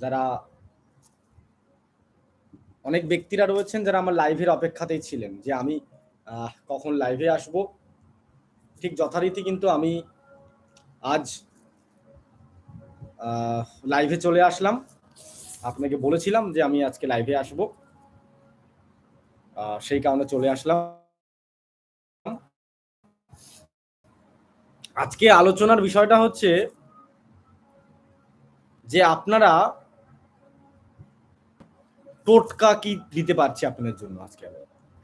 যারা অনেক ব্যক্তিরা রয়েছেন যারা আমার লাইভের অপেক্ষাতেই ছিলেন যে আমি কখন লাইভে আসব। ঠিক যথারীতি কিন্তু আমি আজ লাইভে চলে আসলাম। আপনাকে বলেছিলাম যে আমি আজকে লাইভে আসব। সেই কারণে চলে আসলাম। আজকে আলোচনার বিষয়টা হচ্ছে যে আপনারা টোটকা কি দিতে পারছি আপনাদের জন্য আজকে।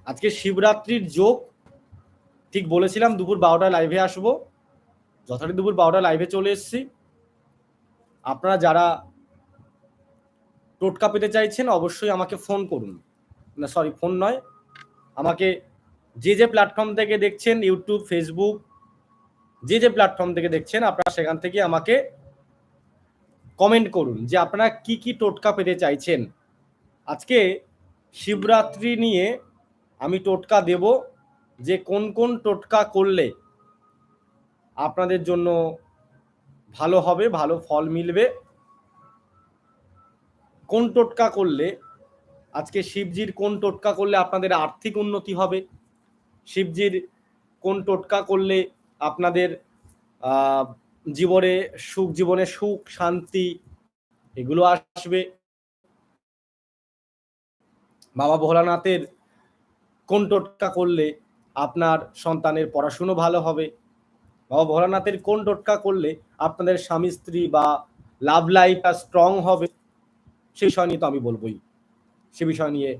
আজকে শিবরাত্রির যোগ, ঠিক বলেছিলাম, দুপুর বারোটা লাইভে আসব। যথারীতি দুপুর বারোটা লাইভে চলে এসেছি। আপনারা যারা টোটকা পেতে চাইছেন, অবশ্যই আমাকে ফোন করুন। না সরি ফোন নয়। আমাকে যে যে প্ল্যাটফর্ম থেকে দেখছেন ইউটিউব ফেসবুক যে যে প্ল্যাটফর্ম থেকে দেখছেন, আপনারা সেখান থেকে আমাকে কমেন্ট করুন যে আপনারা কি কি টোটকা পেতে চাইছেন। আজকে শিবরাত্রি নিয়ে আমি টোটকা দেব যে কোন কোন টোটকা করলে আপনাদের জন্য ভালো হবে, ভালো ফল মিলবে। কোন টোটকা করলে, আজকে শিবজির কোন টোটকা করলে আপনাদের আর্থিক উন্নতি হবে? শিবজির কোন টোটকা করলে আপনাদের জীবনে সুখ জীবনে সুখ, শান্তি এগুলো আসবে। বাবা ভোলানাথের কোন টোটকা করলে আপনার সন্তানের পড়াশুনো ভালো হবে। বাবা ভোলানাথের কোন টোটকা করলে আপনাদের স্বামী, স্ত্রী বা লাভ লাইফটা স্ট্রং হবে। সেই বিষয় নিয়ে তো আমি বলবই। সে বিষয় নিয়ে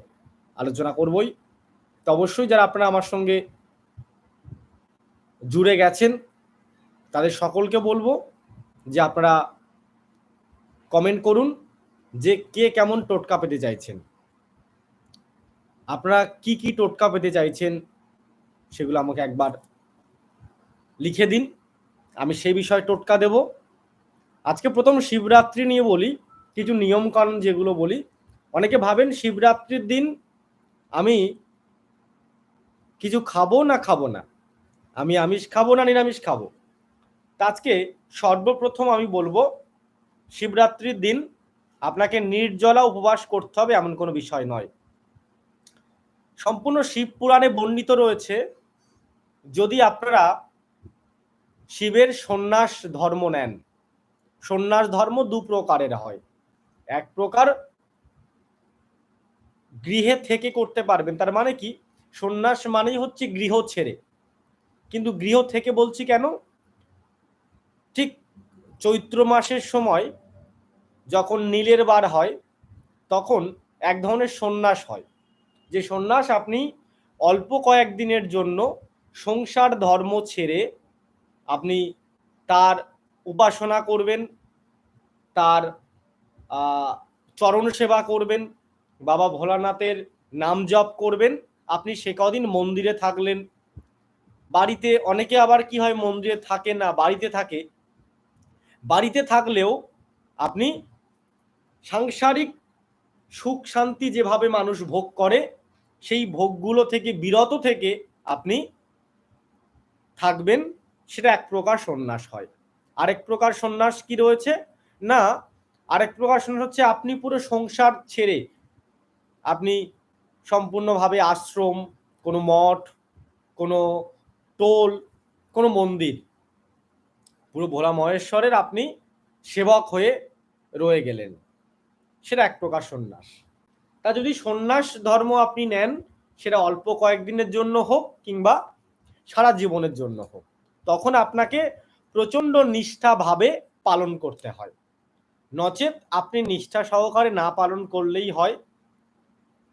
আলোচনা করবই। তো অবশ্যই যারা আপনারা আমার সঙ্গে জুড়ে গেছেন, তাদের সকলকে বলব যে আপনারা কমেন্ট করুন যে কে কেমন টোটকা পেতে চাইছেন। আপনারা কি কি টোটকা পেতে চাইছেন সেগুলো আমাকে একবার লিখে দিন। আমি সেই বিষয়ে টোটকা দেব। আজকে প্রথম শিবরাত্রি নিয়ে বলি, কিছু নিয়ম কানুন যেগুলো বলি। অনেকে ভাবেন শিবরাত্রির দিন আমি কিছু খাব না খাব না? আমি আমিষ খাব না নিরামিষ খাব? তা আজকে সর্বপ্রথম আমি বলব, শিবরাত্রির দিন আপনাকে নির্জলা উপবাস করতে হবে এমন কোনো বিষয় নয়। সম্পূর্ণ শিব পুরাণে বর্ণিত রয়েছে, যদি আপনারা শিবের সন্ন্যাস ধর্ম নেন, সন্ন্যাস ধর্ম দু প্রকারের হয়। এক প্রকার গৃহে থেকে করতে পারবেন, তার মানে কি? সন্ন্যাস মানেই হচ্ছে গৃহ ছেড়ে। কিন্তু গৃহ থেকে বলছি কেন? ঠিক চৈত্র মাসের সময় যখন নীলের বার হয়, তখন এক ধরনের সন্ন্যাস হয়। যে সন্ন্যাস আপনি অল্প কয়েকদিনের জন্য সংসার ধর্ম ছেড়ে আপনি তার উপাসনা করবেন, তার চরণ সেবা করবেন, বাবা ভোলানাথের নাম জপ করবেন, আপনি সে কদিন মন্দিরে থাকলেন। বাড়িতে অনেকে আবার কি হয় মন্দিরে থাকে না, বাড়িতে থাকে। বাড়িতে থাকলেও আপনি সাংসারিক সুখ শান্তি যেভাবে মানুষ ভোগ করে সেই ভোগগুলো থেকে, বিরত থেকে আপনি থাকবেন, সেটা এক প্রকার সন্ন্যাস হয়। আরেক প্রকার সন্ন্যাস কি রয়েছে? না, আরেক প্রকার সন্ন্যাস হচ্ছে আপনি পুরো সংসার ছেড়ে আপনি সম্পূর্ণভাবে আশ্রম, কোনো মঠ, কোনো টোল, কোনো মন্দির, পুরো ভোলা মহেশ্বরের আপনি সেবক হয়ে রয়ে গেলেন। সেটা এক প্রকার সন্ন্যাস। তা যদি সন্ন্যাস ধর্ম আপনি নেন, সেটা অল্প কয়েকদিনের জন্য হোক কিংবা সারা জীবনের জন্য হোক, তখন আপনাকে প্রচণ্ড নিষ্ঠাভাবে পালন করতে হয়। নচেত আপনি নিষ্ঠা সহকারে না পালন করলেই হয়।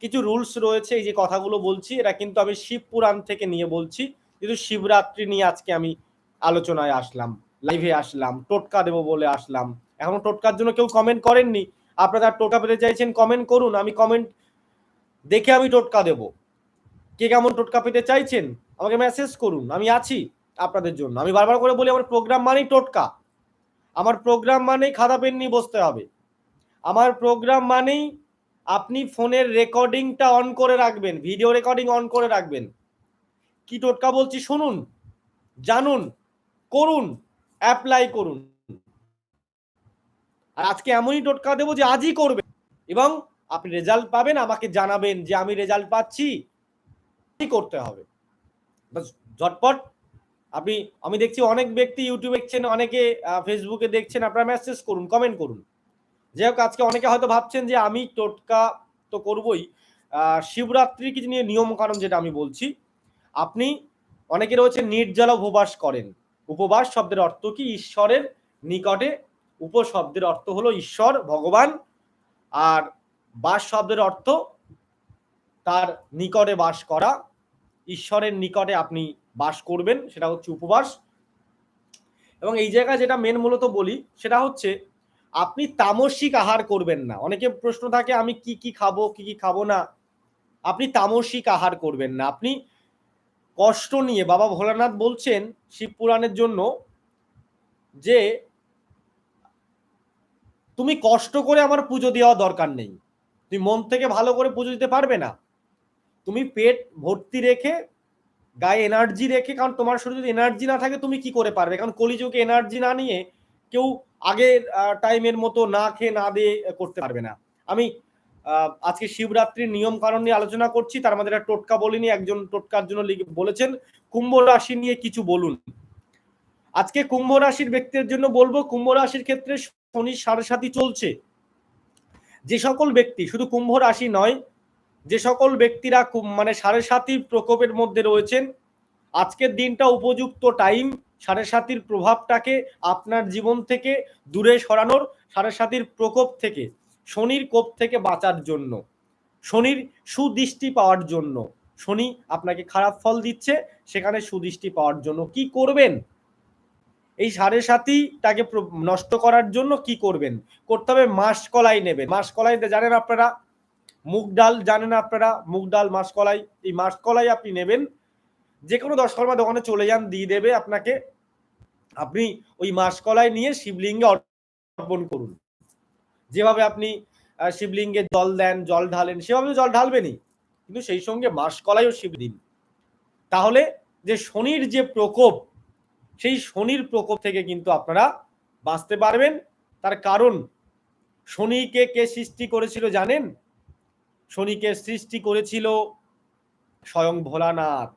কিছু রুলস রয়েছে, এই যে কথাগুলো বলছি এরা কিন্তু আমি শিব পুরাণ থেকে নিয়ে বলছি। কিন্তু শিবরাত্রি নিয়ে আজকে আমি আলোচনায় আসলাম লাইভে আসলাম, টোটকা দেবো বলে আসলাম। এখনও টোটকার জন্য কেউ কমেন্ট করেননি আপনারা টোটকা পেতে চাইছেন কমেন্ট করুন। আমি কমেন্ট দেখে আমি টোটকা দেব। কে কেমন টোটকা পেতে চাইছেন, আমাকে মেসেজ করুন। আমি আছি আপনাদের জন্য। আমি বারবার করে বলি, আমার প্রোগ্রাম মানেই টোটকা আমার প্রোগ্রাম মানেই খাতা পেন নিয়ে বসতে হবে। আমার প্রোগ্রাম মানেই আপনি ফোনের রেকর্ডিংটা অন করে রাখবেন ভিডিও রেকর্ডিং অন করে রাখবেন। কি টোটকা বলছি, শুনুন, জানুন, করুন অ্যাপ্লাই করুন। আর আজকে এমনই টোটকা দেবো যে আজই করবেন এবং আপনি রেজাল্ট পাবেন, আমাকে জানাবেন যে আমি রেজাল্ট পাচ্ছি। করতে হবে। ঝটপট। আপনি, আমি দেখছি অনেক ব্যক্তি ইউটিউবে দেখছেন, অনেকে ফেসবুকে দেখছেন, আপনারা মেসেজ করুন কমেন্ট করুন। যাই হোক, আজকে অনেকে হয়তো ভাবছেন যে আমি টোটকা তো করবই। শিবরাত্রি কিছু নিয়ে নিয়ম কারণ যেটা আমি বলছি? আপনি, অনেকে রয়েছে নির্জলা উপবাস করেন। উপবাস শব্দের অর্থ কি? ঈশ্বরের নিকটে উপশব্দের অর্থ হলো ঈশ্বর, ভগবান। আর বাস শব্দের অর্থ তার নিকটে বাস করা। ঈশ্বরের নিকটে আপনি বাস করবেন, সেটা হচ্ছে উপবাস। এবং এই জায়গায় যেটা মেন মূলত বলি, সেটা হচ্ছে আপনি তামসিক আহার করবেন না। অনেকে প্রশ্ন থাকে, আমি কি কি খাব, কি কি খাব না? আপনি তামসিক আহার করবেন না। আপনি কষ্ট নিয়ে, বাবা ভোলানাথ বলছেন শিব পুরাণের জন্য যে তুমি কষ্ট করে আমার পুজো দেওয়া দরকার নেই। তুমি মন থেকে ভালো করে পুজো দিতে পারবে না। তুমি পেট ভর্তি রেখে, গায়ে এনার্জি রেখে, কারণ তোমার শরীরে যদি এনার্জি না থাকে, তুমি কি করে পারবে? কারণ কলিযুগে এনার্জি না নিয়ে কেউ আগের টাইমের মতো না খেয়ে, না দিয়ে করতে পারবে না। আমি আজকে শিবরাত্রির নিয়ম কারণ নিয়ে আলোচনা করছি। তার মধ্যে একটা টোটকা বলিনি, একজন টোটকার জন্য বলেছেন, কুম্ভ রাশি নিয়ে কিছু বলুন। আজকে কুম্ভ রাশির ব্যক্তির জন্য বলব, কুম্ভ রাশির ক্ষেত্রে শনি সাড়ে সাথী চলছে। যে সকল ব্যক্তি, শুধু কুম্ভ রাশি নয়, যে সকল ব্যক্তিরা মানে সাড়ে সাতির প্রকোপের মধ্যে রয়েছেন, আজকের দিনটা উপযুক্ত টাইম সাড়ে সাতির প্রভাবটাকে আপনার জীবন থেকে দূরে সরানোর সাড়ে সাতির প্রকোপ থেকে, শনির কোপ থেকে বাঁচার জন্য, শনির সুদৃষ্টি পাওয়ার জন্য, শনি আপনাকে খারাপ ফল দিচ্ছে, সেখানে সুদৃষ্টি পাওয়ার জন্য কি করবেন? এই সাড়ে সাতিটাকে নষ্ট করার জন্য কি করবেন? করতে হবে মাসকলাই নেবেন। মাসকলাই জানেন আপনারা? মুগ ডাল জানেন আপনারা? মুগ ডাল মাসকলাই এই মাসকলাই আপনি নেবেন। যে কোনো দশকর্মা দোকানে চলে যান, দিয়ে দেবে আপনাকে। আপনি ওই মাসকলাই নিয়ে শিবলিঙ্গে অর্পণ করুন। যেভাবে আপনি শিবলিঙ্গে জল দেন, জল ঢালেন, সেভাবে জল ঢালবেনই। কিন্তু সেই সঙ্গে মাসকলাইও শিব দিন। তাহলে যে শনির যে প্রকোপ সেই শনির প্রকোপ থেকে কিন্তু আপনারা বাঁচতে পারবেন। তার কারণ, শনিকে কে সৃষ্টি করেছিল জানেন? শনিকে সৃষ্টি করেছিল স্বয়ং ভোলানাথ।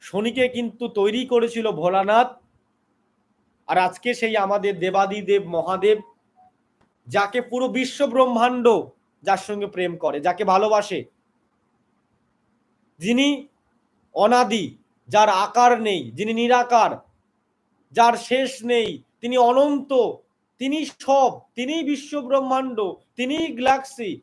শনিকে কিন্তু তৈরি করেছিল ভোলানাথ আর আজকে সেই আমাদের দেবাদি দেব মহাদেব, যাকে পুরো বিশ্ব ব্রহ্মাণ্ড যার সঙ্গে প্রেম করে, যাকে ভালোবাসে। যিনি অনাদি যার আকার নেই, যিনি নিরাকার, যার শেষ নেই, তিনি অনন্ত, তিনি সব তিনি বিশ্ব ব্রহ্মাণ্ড তিনি গ্যালাক্সি।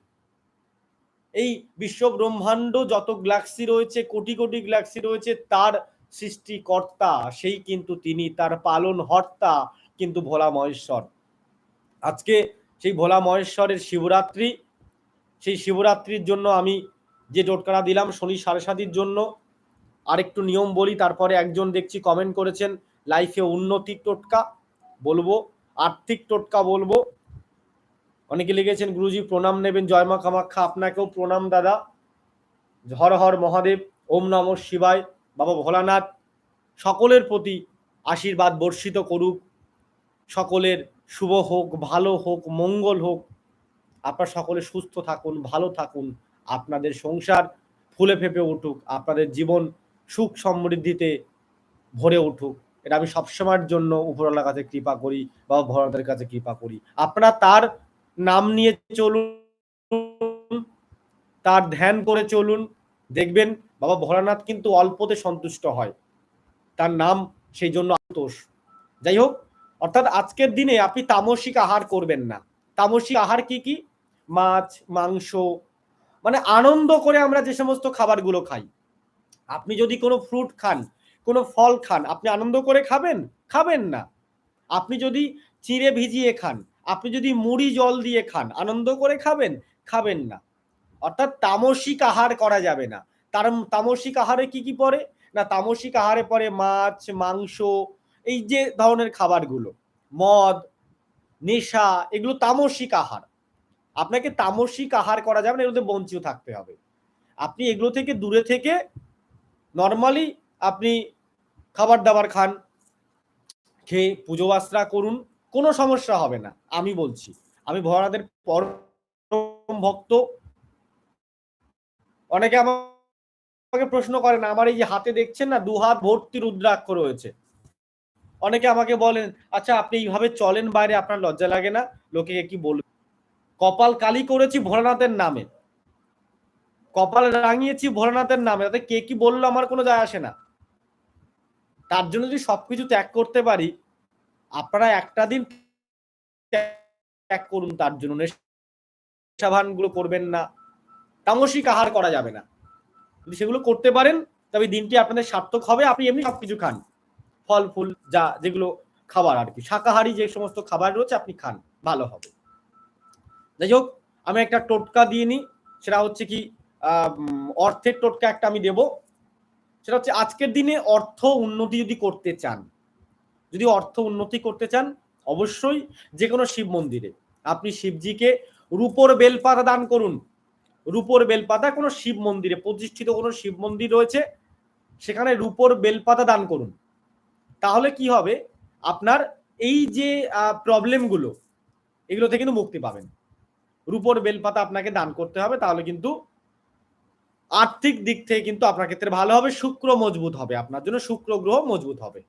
এই বিশ্ব ব্রহ্মাণ্ড যত গ্যালাক্সি রয়েছে, কোটি কোটি গ্যালাক্সি রয়েছে, তার সৃষ্টিকর্তা, সেই কিন্তু তিনি, তার পালন হর্তা কিন্তু ভোলা মহেশ্বর। আজকে সেই ভোলা মহেশ্বরের শিবরাত্রি, সেই শিবরাত্রির জন্য আমি যে টোটকারা দিলাম, শনি সাড়ে জন্য আরেকটু নিয়ম বলি, তারপরে একজন দেখছি কমেন্ট করেছেন লাইফে উন্নতির টোটকা বলব, আর্থিক টোটকা বলব। অনেকে লিখেছেন, গুরুজি প্রণাম নেবেন জয়মা কামাখ্যা, আপনাকেও প্রণাম দাদা। হর হর মহাদেব, ওম নম শিবায়, বাবা ভোলানাথ, সকলের প্রতি আশীর্বাদ বর্ষিত করুক। সকলের শুভ হোক, ভালো হোক, মঙ্গল হোক। আপনার সকলে সুস্থ থাকুন, ভালো থাকুন, আপনাদের সংসার ফুলে ফেপে উঠুক, আপনাদের জীবন সুখ সমৃদ্ধিতে ভরে উঠুক। এটা আমি সবসময়ের জন্য উপরওয়ালার কাছে কৃপা করি বা ভোলানাথের কাছে কৃপা করি। আপনারা তার নাম নিয়ে চলুন, তার ধ্যান করে চলুন। দেখবেন বাবা ভোলানাথ কিন্তু অল্পতে সন্তুষ্ট হয়। তার নাম সেই জন্য আতোষ যাই হোক, অর্থাৎ আজকের দিনে আপনি তামসিক আহার করবেন না। তামসিক আহার কি কি? মাছ, মাংস মানে আনন্দ করে আমরা যে সমস্ত খাবারগুলো খাই। আপনি যদি কোনো ফ্রুট খান, কোনো ফল খান, আপনি আনন্দ করে খাবেন? খাবেন না। আপনি যদি চিড়ে ভিজিয়ে খান, আপনি যদি মুড়ি জল দিয়ে খান, আনন্দ করে খাবেন? খাবেন না। অর্থাৎ তামসিক আহার করা যাবে না। তার তামসিক আহারে কি কি পড়ে? না, তামসিক আহারে পড়ে মাছ, মাংস, এই যে ধরনের খাবারগুলো। মদ, নেশা, এগুলো তামসিক আহার। আপনাকে তামসিক আহার করা যাবে না, এগুলোতে বঞ্চিত থাকতে হবে। আপনি এগুলো থেকে দূরে থেকে নর্মালি আপনি খাবার দাবার খান, খেয়ে পুজো বাস্ত্রা করুন, কোনো সমস্যা হবে না, আমি বলছি। আমি ভোলানাথের পরম ভক্ত। অনেকে আমাকে প্রশ্ন করেন আমার এই যে হাতে দেখছেন না, দু হাত ভর্তি রুদ্রাক্ষ রয়েছে। অনেকে আমাকে বলেন আচ্ছা আপনি এইভাবে চলেন বাইরে, আপনার লজ্জা লাগে না, লোকে কি বলবে? কপাল কালি করেছি ভোলানাথের নামে। কপাল রাঙিয়েছি ভোলানাথের নামে, তাতে কে কি বলল আমার কোনো যায় আসে না। তার জন্য যদি সবকিছু ত্যাগ করতে পারি, আপনারা একটা দিন ত্যাগ করুন তার জন্য নেশাভানগুলো করবেন না, তামসিক আহার করা যাবে না। যদি সেগুলো করতে পারেন, তবে দিনটি আপনাদের সার্থক হবে, আপনি এমনি সবকিছু খান। ফল, ফুল, যা যেগুলো খাবার আর কি, শাকাহারি যে সমস্ত খাবার রয়েছে আপনি খান, ভালো হবে। যাই হোক, আমি একটা টোটকা দিয়ে নিই, সেটা হচ্ছে কি অর্থের টোটকা একটা আমি দেব। সেটা হচ্ছে আজকের দিনে অর্থ উন্নতি যদি করতে চান, যদি অর্থ উন্নতি করতে চান, অবশ্যই যে কোনো শিব মন্দিরে। আপনি শিবজিকে রূপর বেলপাতা দান করুন। রূপর বেলপাতা কোনো শিব মন্দিরে, প্রতিষ্ঠিত কোনো শিব মন্দির রয়েছে, সেখানে রূপর বেলপাতা দান করুন। তাহলে কি হবে? আপনার এই যে প্রবলেমগুলো এগুলো থেকে কিন্তু মুক্তি পাবেন। রূপর বেলপাতা আপনাকে দান করতে হবে, তাহলে কিন্তু আর্থিক দিক থেকে কিন্তু আপনার ক্ষেত্রে ভালো হবে, শুক্র মজবুত হবে। আপনার জন্য শুক্র গ্রহ মজবুত হবে।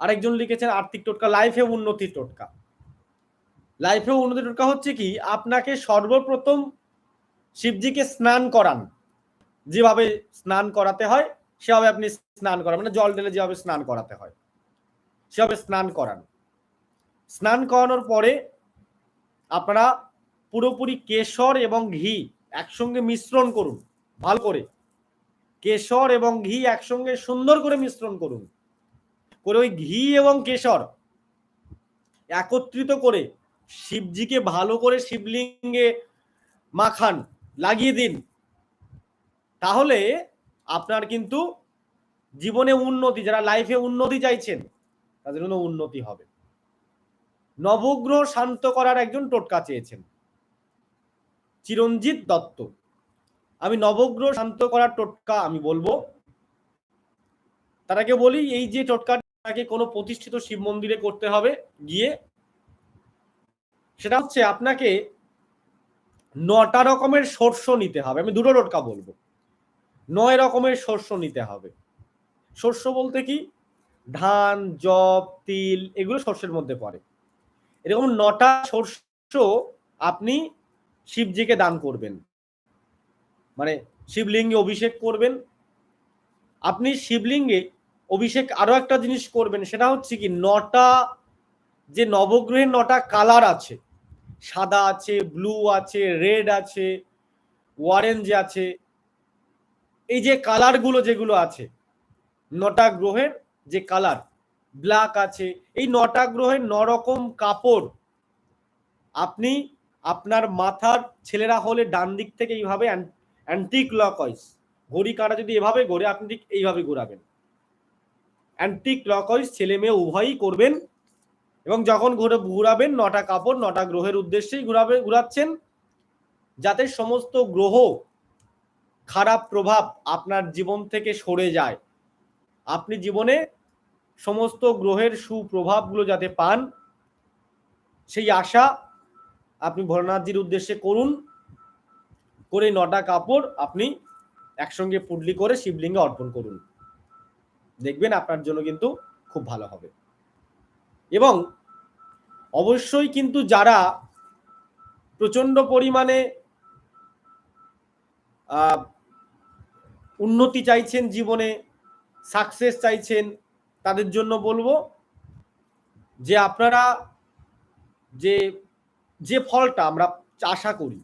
আরেকজন লিখেছেন, আর্থিক টোটকা, লাইফে উন্নতির টোটকা। লাইফে উন্নতির টোটকা হচ্ছে কি, আপনাকে সর্বপ্রথম শিবজিকে স্নান করান। যেভাবে স্নান করাতে হয়, সেভাবে আপনি স্নান করান। মানে জল ঢেলে যেভাবে স্নান করাতে হয়, সেভাবে স্নান করান। স্নান করানোর পরে আপনারা পুরোপুরি কেশর এবং ঘি একসঙ্গে মিশ্রণ করুন, ভালো করে। কেশর এবং ঘি একসঙ্গে সুন্দর করে মিশ্রণ করুন। করে ওই ঘি এবং কেশর একত্রিত করে শিবজিকে ভালো করে শিবলিঙ্গে মাখান, লাগিয়ে দিন। তাহলে আপনার কিন্তু জীবনে উন্নতি, যারা লাইফে উন্নতি চাইছেন, তাদের জন্য উন্নতি হবে। নবগ্রহ শান্ত করার একজন টোটকা চেয়েছেন। চিরঞ্জিত দত্ত। আমি নবগ্রহ শান্ত করার টোটকা আমি বলব। তারাকে বলি, এই যে টোটকাটাকে কোনো প্রতিষ্ঠিত শিব মন্দিরে করতে হবে গিয়ে, সেটা হচ্ছে আপনাকে নটা রকমের শস্য নিতে হবে। আমি দুটো টোটকা বলব। নয় রকমের শস্য নিতে হবে। শস্য বলতে কি? ধান জব তিল, এগুলো শস্যের মধ্যে পড়ে। এরকম নটা শস্য আপনি শিবজিকে দান করবেন। মানে শিবলিঙ্গে অভিষেক করবেন। আপনি শিবলিঙ্গে অভিষেক আরও একটা জিনিস করবেন, সেটা হচ্ছে কি নটা, যে নবগ্রহের নটা কালার আছে, সাদা আছে, ব্লু আছে, রেড আছে, অরেঞ্জ আছে, এই যে কালারগুলো যেগুলো আছে, নটা গ্রহের যে কালার, ব্ল্যাক আছে, এই নটা গ্রহের নরকম কাপড় আপনি আপনার মাথার ছেলেরা হলে ডান দিক থেকে এইভাবে অ্যান্টি ক্লকওয়াইজ ঘড়ি কাটা যদি এভাবে ঘোরে, আপনি ঠিক এইভাবে ঘোরাবেন। অ্যান্টি ক্লকওয়াইজ ছেলে মেয়ে উভয়ই করবেন এবং যখন ঘুরে, ঘুরাবেন, নটা কাপড়, নটা গ্রহের উদ্দেশ্যেই ঘুরাবে, ঘুরাচ্ছেন, যাতে সমস্ত গ্রহ খারাপ প্রভাব আপনার জীবন থেকে সরে যায়। আপনি জীবনে সমস্ত গ্রহের সুপ্রভাবগুলো যাতে পান, সেই আশা আপনি ভোলানাথজির উদ্দেশ্যে করুন। করে নটা কাপড় আপনি একসঙ্গে পুডলি করে শিবলিঙ্গে অর্পণ করুন। দেখবেন আপনার জন্য কিন্তু খুব ভালো হবে। এবং অবশ্যই কিন্তু যারা প্রচণ্ড পরিমাণে উন্নতি চাইছেন জীবনে সাকসেস চাইছেন, তাদের জন্য বলব যে আপনারা যে যে ফলটা আমরা আশা করি।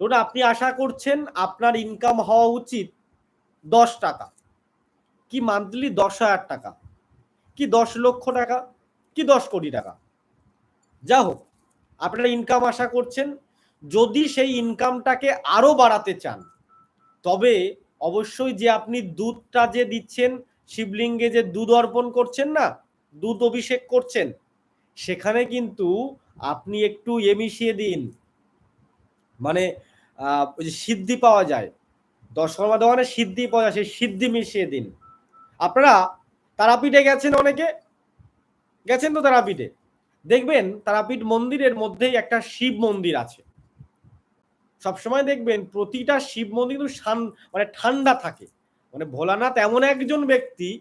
ধরুন আপনি আশা করছেন আপনার ইনকাম হওয়া উচিত দশ টাকা, কি মান্থলি দশ হাজার টাকা, কি দশ লক্ষ টাকা, কি দশ কোটি টাকা। যা হোক, আপনারা ইনকাম আশা করছেন, যদি সেই ইনকামটাকে আরও বাড়াতে চান, তবে অবশ্যই যে আপনি দুধটা যে দিচ্ছেন, শিবলিঙ্গে যে দুধ অর্পণ করছেন না, দুধ অভিষেক করছেন, সেখানে কিন্তু আপনি একটু এ মিশিয়ে দিন। মানে ওই যে সিদ্ধি পাওয়া যায়। দশকর্মা দোকানে সিদ্ধি পাওয়া যায়, সেই সিদ্ধি মিশিয়ে দিন। আপনারা তারাপীঠে গেছেন অনেকে? গেছেন তো তারাপীঠে? দেখবেন তারাপীঠ মন্দিরের মধ্যেই একটা শিব মন্দির আছে। সবসময় দেখবেন প্রতিটা শিব মন্দির কিন্তু মানে ঠান্ডা থাকে। মানে ভোলানাথ এমন একজন ব্যক্তি,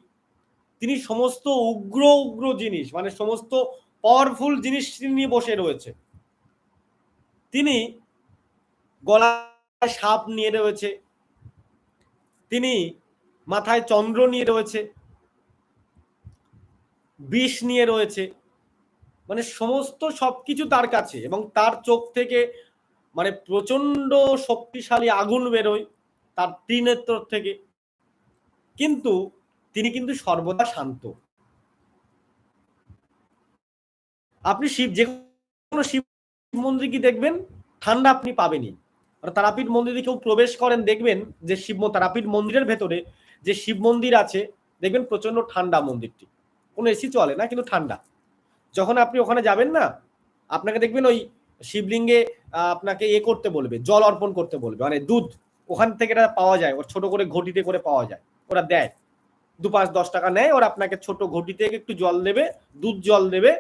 তিনি সমস্ত উগ্র উগ্র জিনিস মানে সমস্ত পাওয়ারফুল জিনিস নিয়ে বসে রয়েছে। তিনি গলায় সাপ নিয়ে রয়েছে। তিনি মাথায় চন্দ্র নিয়ে রয়েছে। বিষ নিয়ে রয়েছে। মানে সমস্ত সবকিছু তার কাছে এবং তার চোখ থেকে মানে প্রচণ্ড শক্তিশালী আগুন বেরোয় তার ত্রিনেত্র থেকে। কিন্তু তিনি কিন্তু সর্বদা শান্ত। আপনি শিব, যে কোনো শিব মন্দির কি দেখবেন? ঠান্ডা আপনি পাবেনি তারাপীঠ মন্দিরে কেউ প্রবেশ করেন, দেখবেন যে শিব তারাপীঠ মন্দিরের ভেতরে যে শিব মন্দির আছে, দেখবেন প্রচণ্ড ঠান্ডা মন্দিরটি। কোনো এসি চলে না, কিন্তু ঠান্ডা। যখন আপনি ওখানে যাবেন না, আপনাকে দেখবেন ওই শিবলিঙ্গে আপনাকে এ করতে বলবে, জল অর্পণ করতে বলবে। মানে দুধ, ওখান থেকে এটা পাওয়া যায়, ওর ছোট করে ঘটিতে করে পাওয়া যায়, ওরা দেয়। দু পাঁচ দশ টাকা নেয়, ওরা আপনাকে ছোট ঘটিতে একটু জল দেবে, দুধ জল দেবে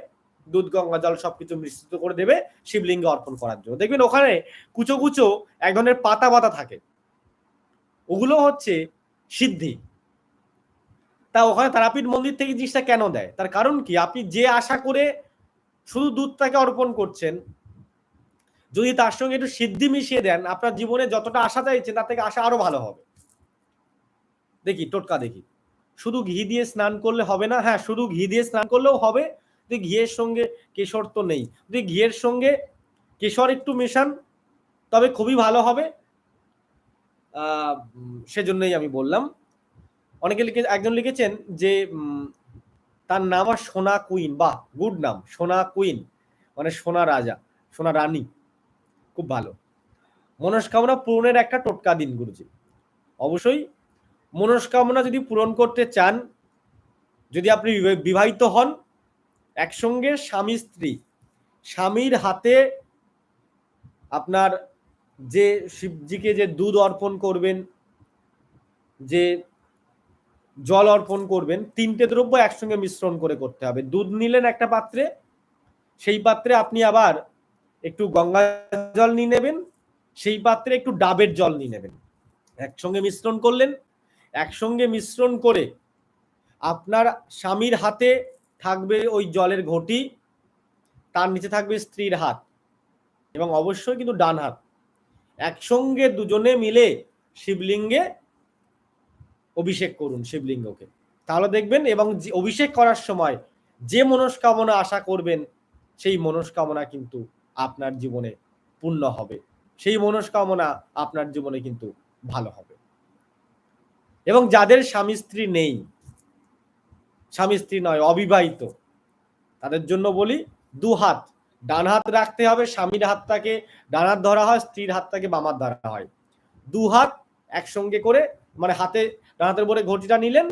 দুধ, গঙ্গা জল সবকিছু মিশ্রিত করে দেবে, শিবলিঙ্গে অর্পণ করার জন্য। দেখবেন ওখানে কুচো কুচো এক ধরনের পাতা পাতা থাকে। ওগুলো হচ্ছে সিদ্ধি। তা ওখানে তারাপীঠ মন্দির থেকে জিনিসটা কেন দেয়? তার কারণ কি? আপনি যে আশা করে শুধু দুধটাকে অর্পণ করছেন, যদি তার সঙ্গে একটু সিদ্ধি মিশিয়ে দেন, আপনার জীবনে যতটা আশা চাইছেন, তার থেকে আশা আরও ভালো হবে। দেখি, টোটকা দেখি। শুধু ঘি দিয়ে স্নান করলে হবে না? হ্যাঁ শুধু ঘি দিয়ে স্নান করলেও হবে যদি ঘিয়ের সঙ্গে কেশর তো নেই। যদি ঘিয়ের সঙ্গে কেশর একটু মেশান, তবে খুবই ভালো হবে। সেজন্যই আমি বললাম। অনেকে লিখে, একজন লিখেছেন যে তার নাম আর সোনা কুইন। বাহ, গুড নাম, সোনা কুইন মানে সোনা রাজা, সোনা রানী। খুব ভালো। মনস্কামনা পূরণের একটা টোটকা দিন, গুরুজি। অবশ্যই মনস্কামনা যদি পূরণ করতে চান, যদি আপনি বিবাহিত হন একসঙ্গে স্বামী স্ত্রী। স্বামীর হাতে আপনার যে শিবজিকে যে দুধ অর্পণ করবেন, যে জল অর্পণ করবেন, তিনটে দ্রব্য একসঙ্গে মিশ্রণ করে করতে হবে। দুধ নিলেন একটা পাত্রে, সেই পাত্রে আপনি আবার একটু গঙ্গা জল নিয়ে নেবেন, সেই পাত্রে একটু ডাবের জল নিয়ে নেবেন। একসঙ্গে মিশ্রণ করলেন। একসঙ্গে মিশ্রণ করে আপনার স্বামীর হাতে থাকবে ওই জলের ঘটি, তার নিচে থাকবে স্ত্রীর হাত এবং অবশ্যই কিন্তু ডান হাত। একসঙ্গে দুজনে মিলে শিবলিঙ্গে অভিষেক করুন শিবলিঙ্গকে। তাহলে দেখবেন এবং অভিষেক করার সময় যে মনস্কামনা আশা করবেন, সেই মনস্কামনা কিন্তু আপনার জীবনে পূর্ণ হবে। সেই মনস্কামনা আপনার জীবনে কিন্তু ভালো হবে। এবং যাদের স্বামী স্ত্রী নেই স্বামী স্ত্রী নয়, অবিবাহিত। তাদের জন্য বলি, দু হাত। ডান হাত রাখতে হবে, স্বামীর হাতটাকে ডান হাত ধরা হয়, স্ত্রীর হাতটাকে বামার ধরা হয়। দু হাত একসঙ্গে করে মানে হাতে, ডান হাতের উপরে ঘটিটা নিলেন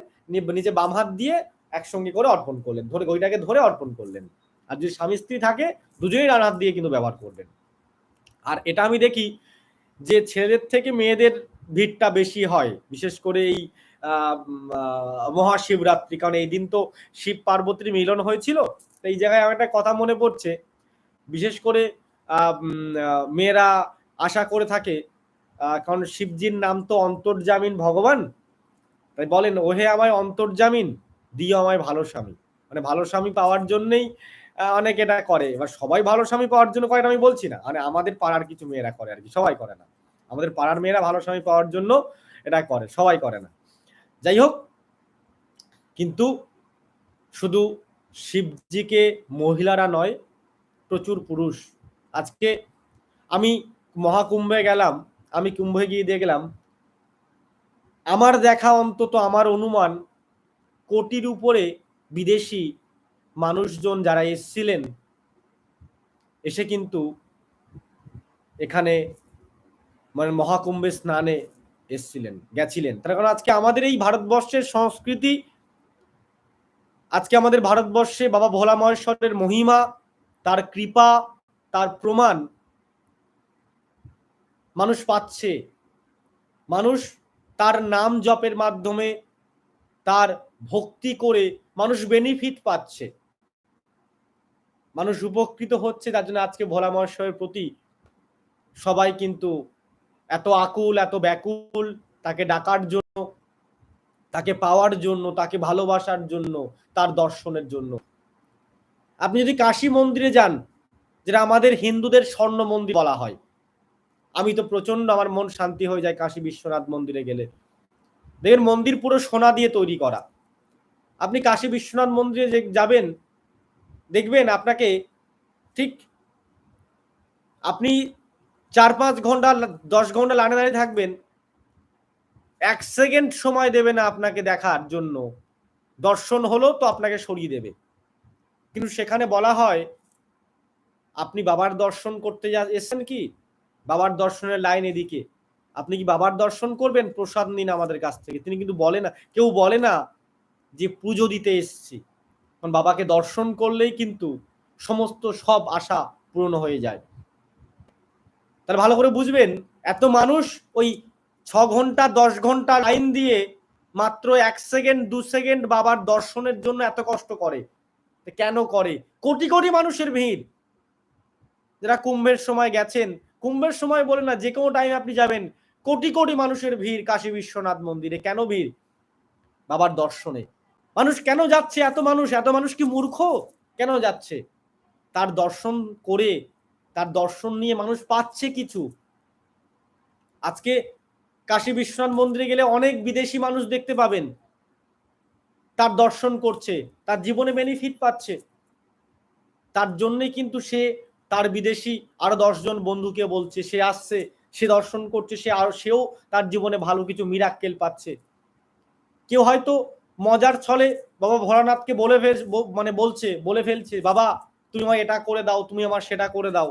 নিচে বাম হাত দিয়ে একসঙ্গে করে অর্পণ করলেন, ধরে ঘড়িটাকে ধরে অর্পণ করলেন। আর যদি স্বামী স্ত্রী থাকে, দুজনেই ডান হাত দিয়ে কিন্তু ব্যবহার করবেন আর এটা আমি দেখি, যে ছেলেদের থেকে মেয়েদের ভিড়টা বেশি হয়, বিশেষ করে এই মহাশিবরাত্রি, কারণ এই দিন তো শিব পার্বতীর মিলন হয়েছিল এই জায়গায় আমার একটা কথা মনে পড়ছে। বিশেষ করে মেয়েরা আশা করে থাকে কারণ শিবজির নাম তো অন্তর্জামিন ভগবান। তাই বলেন, ওহে আমায় অন্তর্জামিন, দিও আমায় ভালো স্বামী। মানে ভালো স্বামী পাওয়ার জন্যই অনেক এটা করে। এবার সবাই ভালো স্বামী পাওয়ার জন্য করে আমি বলছি না। মানে আমাদের পাড়ার কিছু মেয়েরা করে আর কি, সবাই করে না। আমাদের পাড়ার মেয়েরা ভালো স্বামী পাওয়ার জন্য এটা করে, সবাই করে না। যাই হোক কিন্তু শুধু শিবজিকে মহিলারা নয়, প্রচুর পুরুষ। আজকে আমি মহাকুম্ভে গেলাম, আমি কুম্ভে গিয়ে দেখলাম, আমার দেখা অন্তত আমার অনুমান, কোটির উপরে বিদেশি মানুষজন যারা এসছিলেন, এসে কিন্তু এখানে মানে মহাকুম্ভে স্নানে এসছিলেন, গেছিলেন। তার কারণ আজকে আমাদের এই ভারতবর্ষের সংস্কৃতি, আজকে আমাদের ভারতবর্ষে বাবা ভোলা মহেশ্বরের মহিমা, তার কৃপা, তার প্রমাণ মানুষ পাচ্ছে। মানুষ তার নাম জপের মাধ্যমে, তার ভক্তি করে মানুষ বেনিফিট পাচ্ছে। মানুষ উপকৃত হচ্ছে, তার জন্য আজকে ভোলা মহাশয়ের প্রতি সবাই কিন্তু এত আকুল, এত ব্যাকুল, তাকে ডাকার জন্য, তাকে পাওয়ার জন্য, তাকে ভালোবাসার জন্য, তার দর্শনের জন্য। আপনি যদি কাশী মন্দিরে যান, যেটা আমাদের হিন্দুদের স্বর্ণ মন্দির বলা হয়, আমি তো প্রচণ্ড আমার মন শান্তি হয়ে যায় কাশী বিশ্বনাথ মন্দিরে গেলে। দেখবেন মন্দির পুরো সোনা দিয়ে তৈরি করা। আপনি কাশী বিশ্বনাথ মন্দিরে যাবেন, দেখবেন আপনাকে ঠিক আপনি চার পাঁচ ঘণ্টা, দশ ঘণ্টা লাইনে দাঁড়িয়ে থাকবেন। এক সেকেন্ড সময় দেবে না আপনাকে দেখার জন্য। দর্শন হলো তো আপনাকে সরিয়ে দেবে। কিন্তু সেখানে বলা হয়, আপনি বাবার দর্শন করতে যা, এসেছেন কি? বাবার দর্শনের লাইন এদিকে। আপনি কি বাবার দর্শন করবেন? প্রসাদ নিন আমাদের কাছ থেকে। তিনি কিন্তু বলে না, কেউ বলে না যে পুজো দিতে এসছি। কারণ বাবাকে দর্শন করলেই কিন্তু সমস্ত সব আশা পূরণ হয়ে যায়। তাহলে ভালো করে বুঝবেন, এত মানুষ ওই ছ ঘণ্টা, দশ ঘণ্টা লাইন দিয়ে মাত্র এক সেকেন্ড, দু সেকেন্ড বাবার দর্শনের জন্য এত কষ্ট করে। কেন করে? কোটি কোটি মানুষের ভিড়। যারা কুম্ভের সময় গেছেন, কুম্ভের সময় বলে না, যে কোনো টাইম আপনি যাবেন, কোটি কোটি মানুষের ভিড় কাশী বিশ্বনাথ মন্দিরে। কেন ভিড়? বাবার দর্শনে। মানুষ কেন যাচ্ছে? এত মানুষ এত মানুষ কি মূর্খ? কেন যাচ্ছে? তার দর্শন করে তার দর্শন নিয়ে মানুষ পাচ্ছে কিছু। আজকে কাশী বিশ্বনাথ মন্দিরে গেলে অনেক বিদেশি মানুষ দেখতে পাবেন। তার দর্শন করছে, তার জীবনে বেনিফিট পাচ্ছে। তার জন্যই কিন্তু সে, তার বিদেশি আরও দশজন বন্ধুকে বলছে, সে আসছে, সে দর্শন করছে, সে আর, সেও তার জীবনে ভালো কিছু মিরাক্কেল পাচ্ছে। কেউ হয়তো মজার ছলে বাবা ভোলানাথকে বলে ফেল মানে বলছে, বলে ফেলছে, বাবা তুমি আমার এটা করে দাও, তুমি আমার সেটা করে দাও।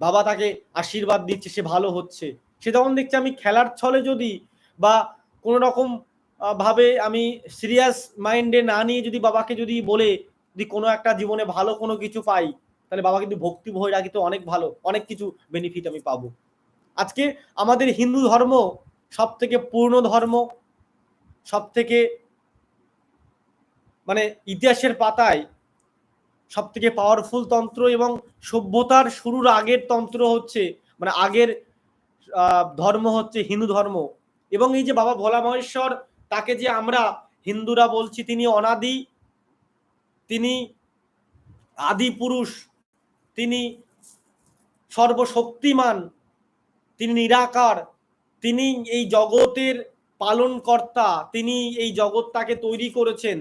বাবা তাকে আশীর্বাদ দিচ্ছে, সে ভালো হচ্ছে। সে তখন দেখছে আমি খেলার ছলে যদি বা কোন রকম ভাবে আমি সিরিয়াস মাইন্ডে না নিয়ে যদি বাবাকে যদি বলে, যদি কোনো একটা জীবনে ভালো কোনো কিছু পাই, তাহলে বাবা কিন্তু ভক্তি ভয় রাখি তো অনেক ভালো, অনেক কিছু বেনিফিট আমি পাবো। আজকে আমাদের হিন্দু ধর্ম সব থেকে পূর্ণ ধর্ম সব থেকে মানে ইতিহাসের পাতায় সব থেকে পাওয়ারফুল তন্ত্র এবং সভ্যতার শুরুর আগের তন্ত্র হচ্ছে মানে আগের ধর্ম হচ্ছে হিন্দু ধর্ম। এবং এই যে বাবা ভোলা মহেশ্বর তাকে যে আমরা হিন্দুরা বলছি, তিনি অনাদি, তিনি আদি পুরুষ তিনি সর্বশক্তিমান, তিনি নিরাকার, তিনি এই জগতের পালনকর্তা, তিনি এই জগৎটাকে তৈরি করেছেন।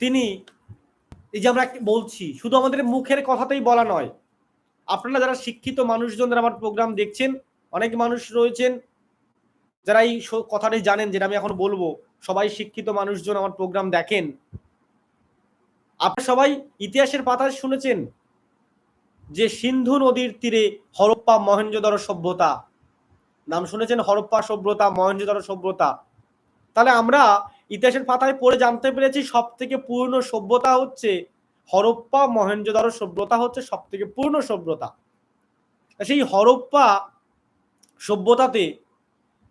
তিনি, এই যে আমরা বলছি, শুধু আমাদের মুখের কথাতেই বলা নয়। আপনারা যারা শিক্ষিত মানুষজন আমার প্রোগ্রাম দেখছেন, অনেক মানুষ রয়েছেন, যারা এই কথাটি জানেন, যেটা আমি এখন বলব, সবাই শিক্ষিত মানুষজন আমার প্রোগ্রাম দেখেন। আপনারা সবাই ইতিহাসের পাতায় শুনেছেন যে সিন্ধু নদীর তীরে হরপ্পা মহেঞ্জোদর সভ্যতা। নাম শুনেছেন হরপ্পা সভ্যতা মহেঞ্জোদর সভ্যতা। তাহলে আমরা ইতিহাসের পাতায় পড়ে জানতে পেরেছি সব থেকে পূর্ণ সভ্যতা হচ্ছে হরপ্পা মহেঞ্জোদর সভ্যতা হচ্ছে সব থেকে পূর্ণ সভ্যতা। সেই হরপ্পা সভ্যতাতে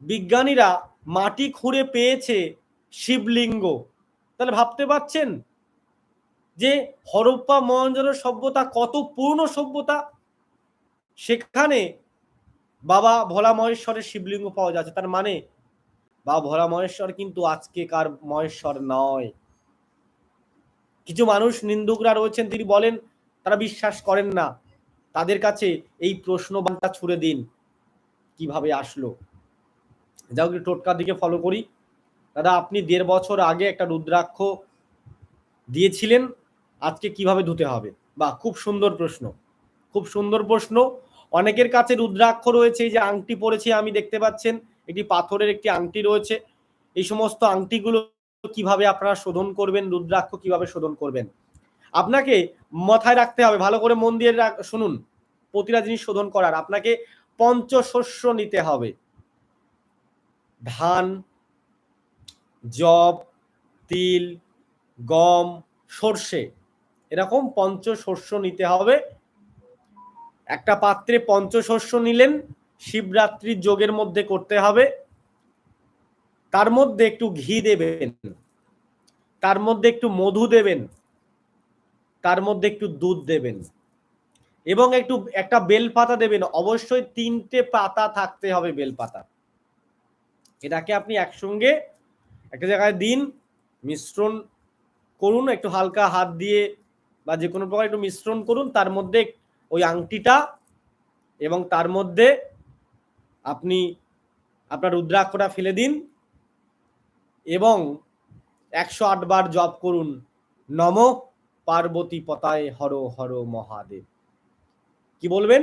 বিজ্ঞানীরা মাটি খুঁড়ে পেয়েছে শিবলিঙ্গ। তাহলে ভাবতে পারছেন যে হরপ্পা মহেঞ্জোদর সভ্যতা কত পূর্ণ সভ্যতা? সেখানে বাবা ভোলা মহেশ্বরের শিবলিঙ্গ পাওয়া যাচ্ছে, তার মানে বা ভোলা মহেশ্বর কিন্তু আজকেকার মহেশ্বর নয়। কিছু মানুষ নিন্দুকরা রয়েছেন, তিনি বলেন, তারা বিশ্বাস করেন না। তাদের কাছে এই প্রশ্ন বার্তা ছুড়ে দিন, কীভাবে আসলো। যাও কি টোটকার দিকে ফলো করি। দাদা, আপনি দেড় বছর আগে একটা রুদ্রাক্ষ দিয়েছিলেন, আজকে কীভাবে ধুতে হবে? বা খুব সুন্দর প্রশ্ন। খুব সুন্দর প্রশ্ন। অনেকের কাছে রুদ্রাক্ষ রয়েছে যে আংটি পরেছে, আমি দেখতে পাচ্ছেন। একটি পাথরের একটি আংটি রয়েছে। এই সমস্ত আংটিগুলো কীভাবে আপনারা শোধন করবেন, রুদ্রাক্ষ কীভাবে শোধন করবেন? আপনাকে মাথায় রাখতে হবে, ভালো করে মন দিয়ে শুনুন, প্রতিটা জিনিস শোধন করার। আপনাকে পঞ্চশস্য নিতে হবে। ধান, জব, তিল, গম, সর্ষে, এরকম পঞ্চশস্য নিতে হবে। একটা পাত্রে পঞ্চশস্য নিলেন শিবরাত্রির যোগের মধ্যে করতে হবে। তার মধ্যে একটু ঘি দেবেন। তার মধ্যে একটু মধু দেবেন। তার মধ্যে একটু দুধ দেবেন। এবং একটু, একটা বেল পাতা দেবেন। অবশ্যই তিনটে পাতা থাকতে হবে বেল পাতা এটাকে আপনি একসঙ্গে একটা জায়গায় দিন, মিশ্রণ করুন, একটু হালকা হাত দিয়ে বা যে কোনো প্রকার একটু মিশ্রণ করুন। তার মধ্যে ওই আংটিটা এবং তার মধ্যে আপনি আপনার রুদ্রাক্ষটা ফেলে দিন এবং একশো আট বার জপ করুন, নম পার্বতী পতায় হর হর মহাদেব। কি বলবেন?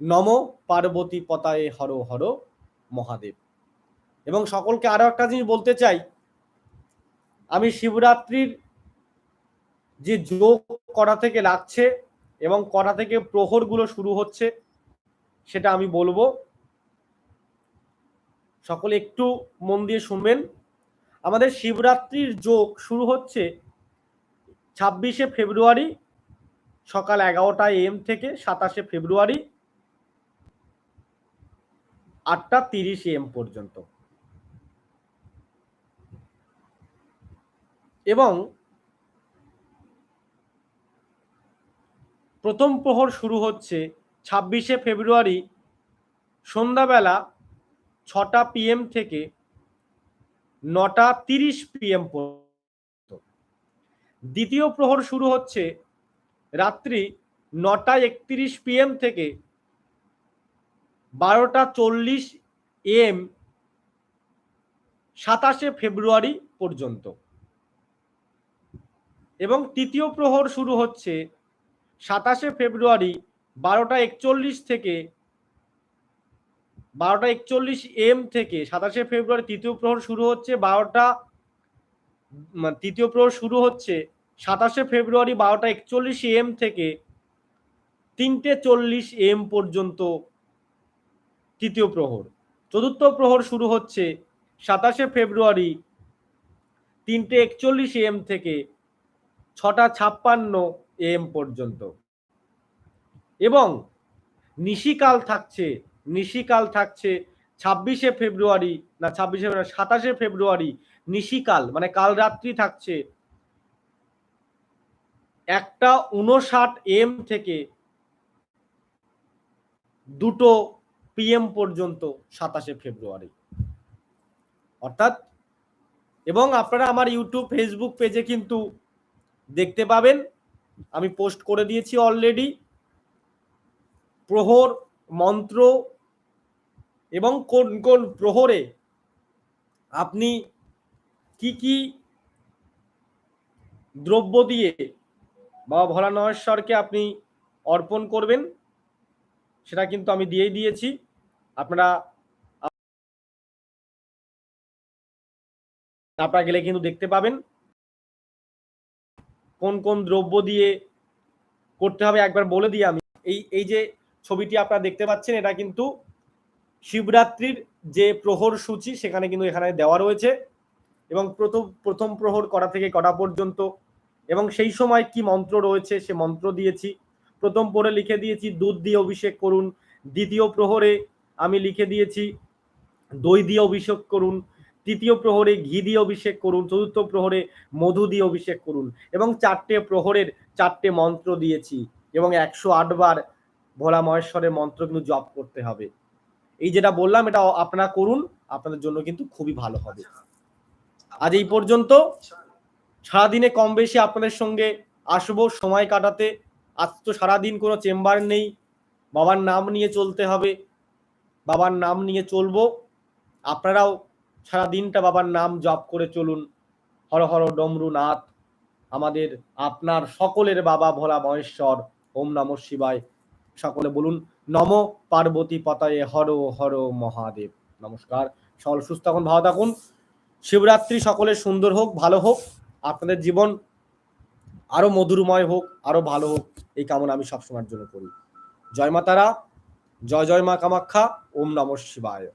নম পার্বতী পতায় হর হর মহাদেব। এবং সকলকে আরও একটা জিনিস বলতে চাই, আমি শিবরাত্রির যে যোগ করা থেকে লাগছে এবং করা থেকে প্রহরগুলো শুরু হচ্ছে, সেটা আমি বলব। সকলে একটু মন দিয়ে শুনবেন। আমাদের শিবরাত্রির যোগ শুরু হচ্ছে ছাব্বিশে ফেব্রুয়ারি সকাল এগারোটা এম থেকে সাতাশে ফেব্রুয়ারি আটটা তিরিশ এম পর্যন্ত। এবং প্রথম প্রহর শুরু হচ্ছে ছাব্বিশে ফেব্রুয়ারি সন্ধ্যাবেলা ছটা পিএম থেকে নটা তিরিশ পিএম পর্যন্ত। দ্বিতীয় প্রহর শুরু হচ্ছে রাত্রি নটা একত্রিশ পিএম থেকে বারোটা চল্লিশ এম সাতাশে ফেব্রুয়ারি পর্যন্ত। এবং তৃতীয় প্রহর শুরু হচ্ছে সাতাশে ফেব্রুয়ারি বারোটা একচল্লিশ থেকে বারোটা একচল্লিশ এম থেকে সাতাশে ফেব্রুয়ারি তৃতীয় প্রহর শুরু হচ্ছে, বারোটা তৃতীয় প্রহর শুরু হচ্ছে সাতাশে ফেব্রুয়ারি, বারোটা একচল্লিশ এম থেকে তিনটে চল্লিশ এম পর্যন্ত তৃতীয় প্রহর। চতুর্থ প্রহর শুরু হচ্ছে সাতাশে ফেব্রুয়ারি, তিনটে একচল্লিশ এম থেকে ছটা ছাপ্পান্ন এম পর্যন্ত। এবং নিশিকাল থাকছে নিশিকাল থাকছে ছাব্বিশে ফেব্রুয়ারি, না ছাব্বিশে ফেব্রুয়ারি, সাতাশে ফেব্রুয়ারি নিশিকাল মানে কাল রাত্রি থাকছে। একটা উনষাট এম থেকে দুটো পিএম পর্যন্ত সাতাশে ফেব্রুয়ারি। অর্থাৎ, এবং আপনারা আমার ইউটিউব, ফেসবুক পেজে কিন্তু দেখতে পাবেন, আমি পোস্ট করে দিয়েছি অলরেডি। প্রহর মন্ত্র এবং কোন কোন প্রহরে আপনি কি কি দ্রব্য দিয়ে বাবা ভোলানহেশ্বরকে আপনি অর্পণ করবেন, সেটা কিন্তু আমি দিয়েই দিয়েছি। আপনারা আপনারা গেলে কিন্তু দেখতে পাবেন। কোন কোন দ্রব্য দিয়ে করতে হবে একবার বলে দিই আমি। এই এই যে ছবিটি আপনারা দেখতে পাচ্ছেন, এটা কিন্তু শিবরাত্রির যে প্রহর সূচি, সেখানে কিন্তু এখানে দেওয়া রয়েছে। এবং প্রথম প্রথম প্রহর করা থেকে কটা পর্যন্ত? এবং সেই সময় কি মন্ত্র রয়েছে, সে মন্ত্র দিয়েছি। প্রথম পরে লিখে দিয়েছি, দুধ দিয়ে অভিষেক করুন। দ্বিতীয় প্রহরে আমি লিখে দিয়েছি, দই দিয়ে অভিষেক করুন। তৃতীয় প্রহরে, ঘি দিয়ে অভিষেক করুন। চতুর্থ প্রহরে, মধু দিয়ে অভিষেক করুন। এবং চারটে প্রহরের চারটে মন্ত্র দিয়েছি। এবং একশো বার ভোলা মহেশ্বরের মন্ত্র কিন্তু জপ করতে হবে। এই যেটা বললাম, এটা আপনারা করুন, আপনাদের জন্য কিন্তু খুবই ভালো হবে। আজ এই পর্যন্ত, সারাদিনে কম বেশি আপনাদের সঙ্গে আসব, সময় কাটাতে। আজ তো সারাদিন কোনো চেম্বার নেই, বাবার নাম নিয়ে চলতে হবে, বাবার নাম নিয়ে চলবো। আপনারাও সারা দিনটা বাবার নাম জপ করে চলুন। হর হর ডমরু নাথ, আমাদের আপনার সকলের বাবা ভোলা মহেশ্বর, ওম নম শিবায়। সকলে বলুন, নম পার্বতী পতায়ে হর হর মহাদেব। নমস্কার, সকল সুস্থ এখন ভালো থাকুন। শিবরাত্রি সকলের সুন্দর হোক, ভালো হোক, আপনাদের জীবন আরও মধুরময় হোক, আরও ভালো হোক, এই কামনা আমি সবসময়ের জন্য করি। জয় মাতারা, জয় জয় মা কামাখ্যা ওম নম শিবায়।